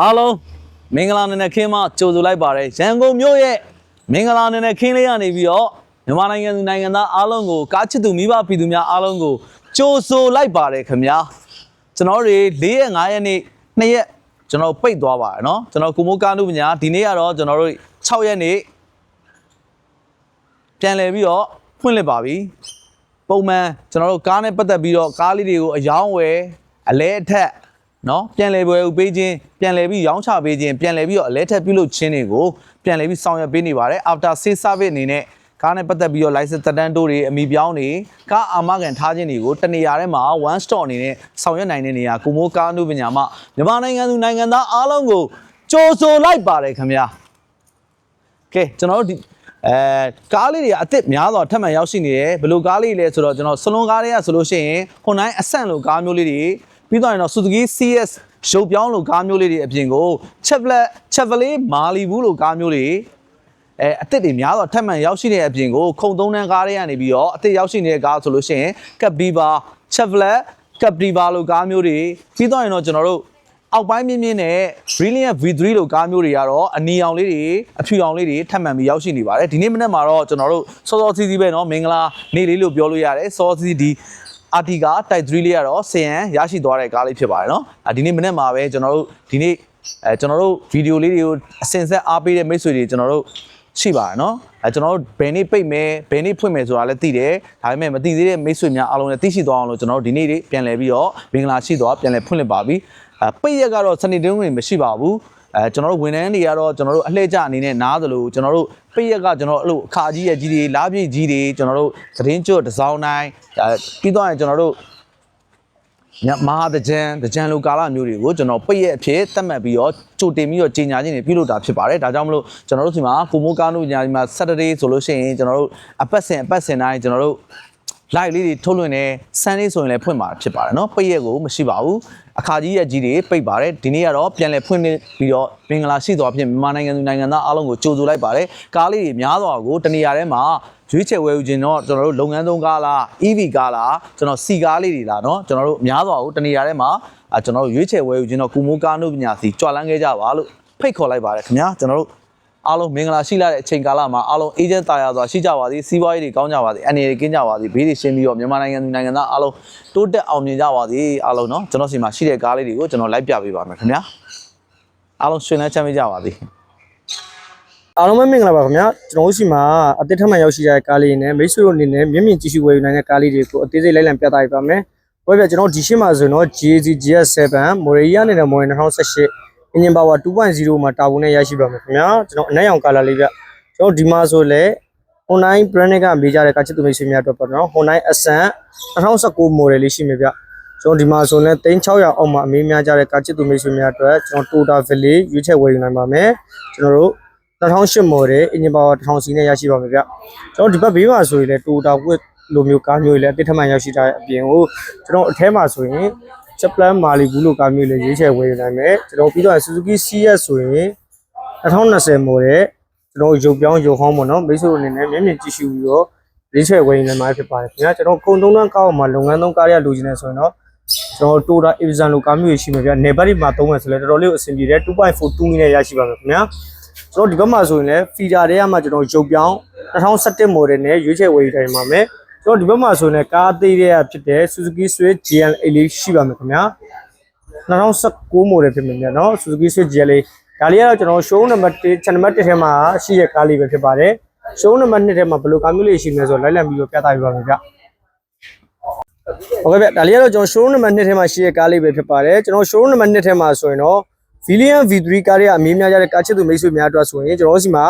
အားလုံးမင်္ဂလာနံနက်ခင်းမှာကြိုဆိုလိုက်ပါတယ်ရန်ကုန်မြို့ရဲ့မင်္ဂလာနံနက်ခင်းလေးကနေပြီးတော့မြန်မာနိုင်ငံသူနိုင်ငံသားအားလုံးကိုကားချစ်သူမိဘပြည်သူများအားလုံးကိုကြိုဆိုလိုက်ပါတယ်ခင်ဗျာကျွန်တော်တို့၄ရက်၅ရက်နေ့၂ရက်ကျွန်တော်ပိတ်သွားပါတယ်เนาะကျွန်တော်ကုမိုးကားနုပညာဒီနေ့ကတော့ကျွန်တော်တို့6ရက်နေ့ပြန်လည်ပြီးတော့ဖွင့်လှစ်ပါပြီပုံမှန်ကျွန်တော်တို့ကားနဲ့ပတ်သက်ပြီးတော့ကားလေးတွေကိုအယောင်းဝယ်အလဲအထက် နော်ပြန်လည်ပွဲဥပေးခြင်းပြန်လည်ပြီးရောင်းချပေးခြင်းပြန်လည်ပြီးတော့အလဲထက်ပြုလုပ်ခြင်းတွေကိုပြန်လည်ပြီးဆောင်ရွက်ပေးနေပါတယ် after sales service အနေနဲ့ကားနဲ့ပတ်သက်ပြီးတော့ license တက်တန်းတိုးတွေအမိပြောင်းတွေကားအာမခံထားခြင်းတွေကိုတနေရာထဲမှာ one store အနေနဲ့ဆောင်ရွက်နိုင်တဲ့နေရာကိုမိုးကားအမှုပညာမှာမြန်မာနိုင်ငံသူနိုင်ငံသားအားလုံးကိုကြိုဆိုလိုက်ပါတယ်ခင်ဗျာကဲကျွန်တော်တို့ဒီအဲကားလေးတွေကအစ်စ်များစွာထပ်မံရောက်ရှိနေတယ်ဘယ်လိုကားလေးလဲဆိုတော့ကျွန်တော်စလွန်ကားတွေကဆိုလို့ရှိရင် Hyundai Accent လိုကားမျိုးလေးတွေ ပြီးတော့ရင်တော့ Suzuki CS ရုပ်ပြောင်းလိုကားမျိုးလေးတွေအပြင်ကို Chevrolet Chevrolet Malibu လိုကားမျိုးတွေအဲအစ်စ်တွေများစွာထပ်မံရောက်ရှိနေတဲ့အပြင်ကိုခုံသုံးတန်းကားတွေကနေပြီးတော့အစ်စ်ရောက်ရှိနေတဲ့ကားဆိုလို့ရှိရင် Captiva Chevrolet Captiva လိုကားမျိုးတွေပြီးတော့ရင်တော့ကျွန်တော်တို့ အောက်ပိုင်းမြင့်မြင့်နဲ့ Brilliant V3 လို့ကားမျိုးတွေကတော့အနီအောင်လေးတွေအဖြူအောင်လေးတွေထပ်မံပြီးရောက်ရှိနေပါတယ်ဒီနေ့မနေ့မှာတော့ကျွန်တော်တို့စောစောစီးစီးပဲเนาะမင်္ဂလာနေ့လေးလို့ပြောလို့ရတယ်စောစောစီးစီးဒီ အာတီကာတိုက်3လေးကတော့ဆင်ရန်ရရှိသွားတဲ့ကားလေးဖြစ်ပါတယ်เนาะအဒီနေ့မနေ့မှာပဲကျွန်တော်တို့ဒီနေ့အဲကျွန်တော်တို့ဗီဒီယိုလေးတွေကိုအစင်ဆက်အားပေးတဲ့မိတ်ဆွေတွေကျွန်တော်တို့ရှိပါတယ်เนาะအဲကျွန်တော်တို့ဘယ်နေ့ပိတ်မယ်ဘယ်နေ့ဖွင့်မယ်ဆိုတာလည်းသိတယ်ဒါပေမဲ့မသိသေးတဲ့မိတ်ဆွေများအားလုံးလည်းသိရှိသွားအောင်လို့ကျွန်တော်တို့ဒီနေ့လေးပြန်လည်ပြီးတော့မင်္ဂလာရှိသွားပြန်လည်ဖွင့်လှစ်ပါပြီအဲပိတ်ရက်ကတော့စနေတင်းဝင်မရှိပါဘူး အဲကျွန်တော်တို့ဝန်ထမ်းတွေကတော့ကျွန်တော်တို့အလှည့်ကျအနေနဲ့နားသလိုကျွန်တော်တို့ပိတ်ရက်ကကျွန်တော်တို့အဲ့လိုအခါကြီးရဲ့ကြီးတွေလားပြည့်ကြီးတွေကျွန်တော်တို့သတင်းကျွတ်တစ်စောင်းတိုင်းအဲပြီးတော့ရင်ကျွန်တော်တို့ ညမဟာတကြံတကြံလိုကာလမျိုးတွေကိုကျွန်တော်ပိတ်ရဲ့အဖြစ်သတ်မှတ်ပြီးတော့ကြိုတင်ပြီးတော့ကြီးညာခြင်းတွေပြုလုပ်တာဖြစ်ပါတယ်ဒါကြောင့်မလို့ကျွန်တော်တို့ဒီမှာကိုမိုးကားတို့ညာဒီမှာ Saturday ဆိုလို့ရှိရင်ကျွန်တော်တို့အပတ်စဉ်အပတ်စဉ်တိုင်းကျွန်တော်တို့ live လေးတွေထုတ်လွှင့်နေ Sunday ဆိုရင်လည်းဖွင့်မှာဖြစ်ပါတယ်เนาะပိတ်ရက်ကိုမရှိပါဘူး အခါကြီးရဲ့ကြီးတွေပိတ်ပါတယ်ဒီနေ့ကတော့ပြန်လည်ဖွင့်ပြီးတော့မင်္ဂလာရှိသွားဖြင့်မြန်မာနိုင်ငံသူနိုင်ငံသားအားလုံးကိုကြိုဆိုလိုက်ပါတယ်ကားလေးတွေများစွာကိုတနေရာထဲမှာရွေးချယ်ဝယ်ယူခြင်းတော့ကျွန်တော်တို့လုပ်ငန်းသုံးကားလား EV ကားလားကျွန်တော်စီကားလေးတွေလားเนาะကျွန်တော်တို့များစွာကိုတနေရာထဲမှာအာကျွန်တော်တို့ရွေးချယ်ဝယ်ယူခြင်းတော့ကုမိုးကားနုပညာစီကြွလန်းခဲ့ကြပါလို့ဖိတ်ခေါ်လိုက်ပါတယ်ခင်ဗျာကျွန်တော်တို့ အားလုံးမင်္ဂလာရှိလာတဲ့အချိန်ကာလမှာအားလုံးအေဂျင့်တာယာစွာရှိကြပါသည်စီးပွားရေးတွေကောင်းကြပါသည်အနေတွေကင်းကြပါသည်ဘေးတွေရှင်းပြီးတော့မြန်မာနိုင်ငံသူနိုင်ငံသားအားလုံးတိုးတက်အောင်မြင်ကြပါသည်အားလုံးเนาะကျွန်တော်စီမှာရှိတဲ့ကားလေးတွေကိုကျွန်တော်လိုက်ပြပေးပါမယ်ခင်ဗျာအားလုံးရှင်လန်းချမ်းမြေ့ကြပါသည် အားလုံးပဲမင်္ဂလာပါခင်ဗျာကျွန်တော်တို့ရှိမှာအသစ်ထပ်မံရောက်ရှိကြတဲ့ကားလေးနဲ့မိတ်ဆွေတို့အနေနဲ့မျက်မြင်ကြည့်ရှုဝယ်ယူနိုင်တဲ့ကားလေးတွေကိုအသေးစိတ်လိုက်လံပြသပေးပါမယ်။ဘယ်ပြကျွန်တော်ဒီရှင်းမှာဆိုရင်တော့ GAZ GS7 Morelia နဲ့ Moren 2018 engine power 2.0မှာတာဝန်နဲ့ရရှိပါမယ်ခင်ဗျာကျွန်တော်အနက်ရောင်ကာလာလေးပြကျွန်တော်ဒီမှာဆိုလဲ Honda brand ကမေးကြတဲ့ကာချစ်သူမိတ်ဆွေများအတွက်ပေါ့နော် Honda Ascent 2019 model လေးရှိမယ်ဗျကျွန်တော်ဒီမှာဆိုရင်3600အောက်မှာအမေးများကြတဲ့ကာချစ်သူမိတ်ဆွေများအတွက်ကျွန်တော် Toyota Valley ရွေးချယ်ဝယ်ယူနိုင်ပါမယ်ကျွန်တော်တို့2008 model engine power 1000စီးနဲ့ရရှိပါမယ်ဗျကျွန်တော်ဒီဘက်ဘေးမှာဆိုရင်လည်း Toyota Wit လိုမျိုးကားမျိုးတွေလည်းအသစ်ထပ်မံရောက်ရှိထားတဲ့အပြင်ကိုကျွန်တော်အထဲမှာဆိုရင် Chaplan Malibu လိုကားမျိုးလည်းရွေးချယ်ဝယ်ယူနိုင်မယ်ကျွန်တော်ပြီးတော့ Suzuki CS ဆိုရင်2020 model ကျွန်တော်ရုပ်ပြောင်းရုပ်ဟောင်းပေါ့နော်မိတ်ဆွေတို့အနေနဲ့မျက်မြင်ကြည့်ရှုပြီးတော့ရွေးချယ်ဝယ်ယူနိုင်မှာဖြစ်ပါတယ်ခင်ဗျာကျွန်တော်ကုန်သုံးတန်းကားအောင်မှာလုပ်ငန်းသုံးကားရလိုချင်နေဆိုရင်တော့ကျွန်တော် Toyota Avizan လိုကားမျိုးတွေရှိမှာဗျနေဘက်ဒီမှာသုံးမယ်ဆိုလဲတော်တော်လေးကိုအဆင်ပြေတယ်2.42မိနစ်ရရှိပါမယ်ခင်ဗျာကျွန်တော်ဒီဘက်မှာဆိုရင်လည်း feeder တွေကမှကျွန်တော်ရုပ်ပြောင်း2017 model နဲ့ရွေးချယ်ဝယ်ယူတိုင်းပါမယ် ကျွန်တော်ဒီဘက်မှာဆိုရင်လည်းကားအသေးတွေကဖြစ်တဲ့ Suzuki Swift GLA လေးရှိပါမယ်ခင်ဗျာ2019 model ဖြစ်မယ်ညနော် Suzuki Swift GLA ဒါလေးကတော့ကျွန်တော် show number 1 channel number 1ထဲမှာရှိတဲ့ကားလေးပဲဖြစ်ပါတယ် show number 2ထဲမှာဘယ်လိုကားမျိုးလေးရှိနေဆိုတော့လိုက်လံပြီးတော့ပြသပေးပါမယ်ဗျဟုတ်ကဲ့ဗျဒါလေးကတော့ကျွန်တော် show number 2ထဲမှာရှိတဲ့ကားလေးပဲဖြစ်ပါတယ်ကျွန်တော် show number 2ထဲမှာဆိုရင်တော့ Villian V3 ကားတွေကအမေးများကြတဲ့ကားချစ်သူမိတ်ဆွေများအတွက်ဆိုရင်ကျွန်တော်တို့စီမှာ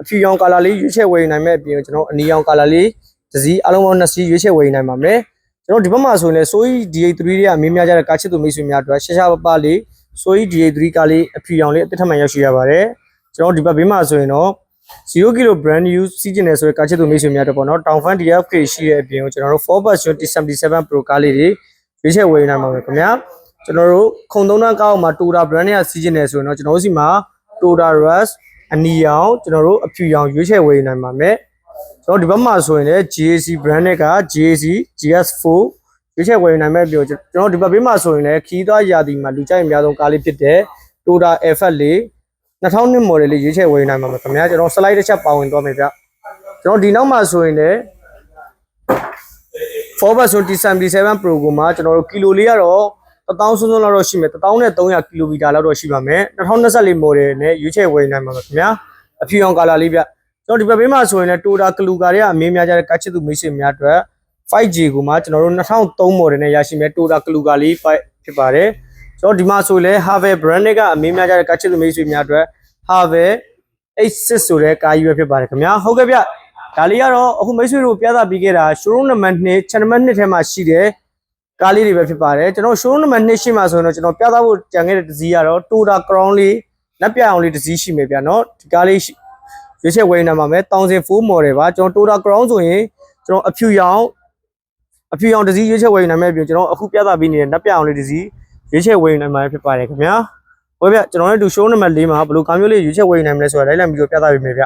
အဖြူရောင်ကာလာလေးရွေးချယ်ဝယ်ယူနိုင်မဲ့အပြင်ကျွန်တော်အနီရောင်ကာလာလေး တစ်စီးအလုံးပေါင်းနှစ်စီးရွေးချယ်ဝယ်ယူနိုင်ပါမယ်ကျွန်တော်ဒီဘက်မှာဆိုရင်လည်း Soy DA3 တွေကအမေးများကြတဲ့ကားချစ်သူမိတ်ဆွေများအတွက်ရှာရှာပပလေး Soy DA3 ကားလေးအဖြူရောင်လေးအသစ်ထပ်မံရောက်ရှိရပါတယ်ကျွန်တော်ဒီဘက်ဘေးမှာဆိုရင်တော့0 kg brand new စီးကျင်တယ်ဆိုတဲ့ကားချစ်သူမိတ်ဆွေများအတွက်ပေါ့နော်တောင်ဖန် DFK ရှိတဲ့အပြင်ကိုကျွန်တော်တို့ 4bus 77 Pro ကားလေးတွေရွေးချယ်ဝယ်ယူနိုင်ပါမယ်ခင်ဗျာကျွန်တော်တို့ခုံသုံးတန်းကားအောင်မှာ Toyota brand နဲ့စီးကျင်နေဆိုရင်တော့ကျွန်တော်တို့စီမှာ Toyota Rush အနီရောင်ကျွန်တော်တို့အဖြူရောင်ရွေးချယ်ဝယ်ယူနိုင်ပါမယ် ကျွန်တော်ဒီဘက်မှာဆိုရင်လည်း GAC brand နဲ့က GAC GS4 ရွေးချယ်ဝယ်ယူနိုင်မဲ့ပြီးတော့ကျွန်တော်ဒီဘက်ဘေးမှာဆိုရင်လည်းခီးသွားရာသီမှာလူကြိုက်အများဆုံးကားလေးဖြစ်တဲ့ Toyota Alphard လေး2000 model လေးရွေးချယ်ဝယ်ယူနိုင်ပါမယ်ခင်ဗျာကျွန်တော် slide တစ်ချက်ပါဝင်သွားမယ်ဗျကျွန်တော်ဒီနောက်မှာဆိုရင်လည်း Forward ဆို T77 Pro ကိုမှကျွန်တော်တို့ကီလိုလေးကတော့1000စွန်းစွန်းလောက်တော့ရှိမယ်1300ကီလိုမီတာလောက်တော့ရှိပါမယ်2024 model နဲ့ရွေးချယ်ဝယ်ယူနိုင်ပါမယ်ခင်ဗျာအဖြူအောင်ကာလာလေးဗျ ကျွန်တော်ဒီဘက်ဘေးမှာဆိုရင်လည်း Toyota Kluga တွေကအမေးများကြတဲ့ကတ်ချစ်သူမိတ်ဆွေများအတွက် 5G ကိုမှကျွန်တော်တို့2003 model နဲ့ရရှိမယ် Toyota Kluga လေးဖြစ်ပါတယ်ကျွန်တော်ဒီမှာဆိုရင်လည်း Harvey brand နဲ့ကအမေးများကြတဲ့ကတ်ချစ်သူမိတ်ဆွေများအတွက် Harvey H6 ဆိုတဲ့ကားကြီးပဲဖြစ်ပါတယ်ခင်ဗျာဟုတ်ကဲ့ဗျဒါလေးကတော့အခုမိတ်ဆွေတို့ပြသပြီးခဲ့တာ showroom number 2 channel number 2ထဲမှာရှိတဲ့ကားလေးတွေပဲဖြစ်ပါတယ်ကျွန်တော် showroom number 2ရှိမှဆိုရင်တော့ကျွန်တော်ပြသဖို့ကြံခဲ့တဲ့တစ်စီးကတော့ Toyota Crown လေးလက်ပြအောင်လေးတစ်စီးရှိမယ်ဗျာနော်ဒီကားလေး ရွေးချက်ဝယ်နေမှာမယ်1004 model ပါကျွန်တော် Toyota Crown ဆိုရင်ကျွန်တော်အဖြူရောင်အဖြူရောင်တစ်စီးရွေးချက်ဝယ်နေမှာပြီးကျွန်တော်အခုပြသပြီးနေတဲ့လက်ပြအောင်လေးတစ်စီးရွေးချက်ဝယ်နေမှာဖြစ်ပါတယ်ခင်ဗျာဟုတ်ဗျကျွန်တော်လည်းဒီ show number 4မှာဘယ်လိုကားမျိုးလေးရွေးချက်ဝယ်နိုင်မလဲဆိုတာလိုက်လံပြီးတော့ပြသပေးမယ်ဗျ